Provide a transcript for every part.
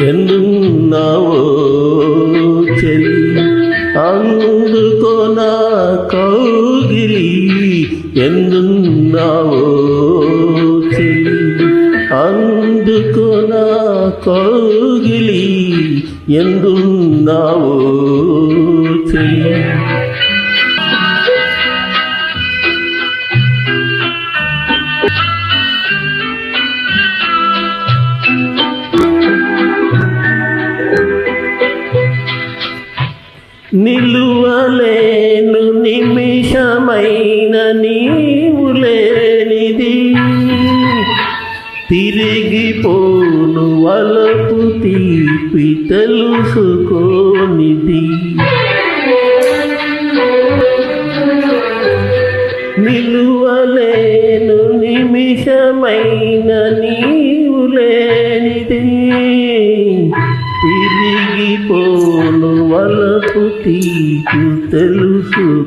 ఎన్నున్నావో చెలి అందుకో నా కౌగిలి ఎందున్నావో చెలి అందుకో కౌగిలి ఎందున్నావో చెలి నిలువలేను నిమిషమైన నీవు లేనిది. తిరిగిపోను వలపు తీపి తెలుసుకోనిది. నిలువలేను నిమిషమైన నీవు లేని తిరిగిపోను వలపు తీపు తెలుసుకోనిది.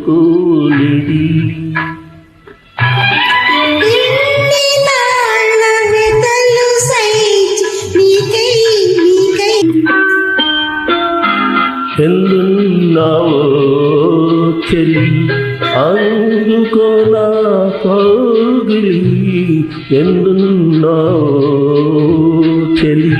ఇన్ని నాళ్ళ వెతలు సైచి నీకై నీకై. ఎందున్నావో చెలి అందుకో నా కౌగిలి ఎందున్నావో చెలి.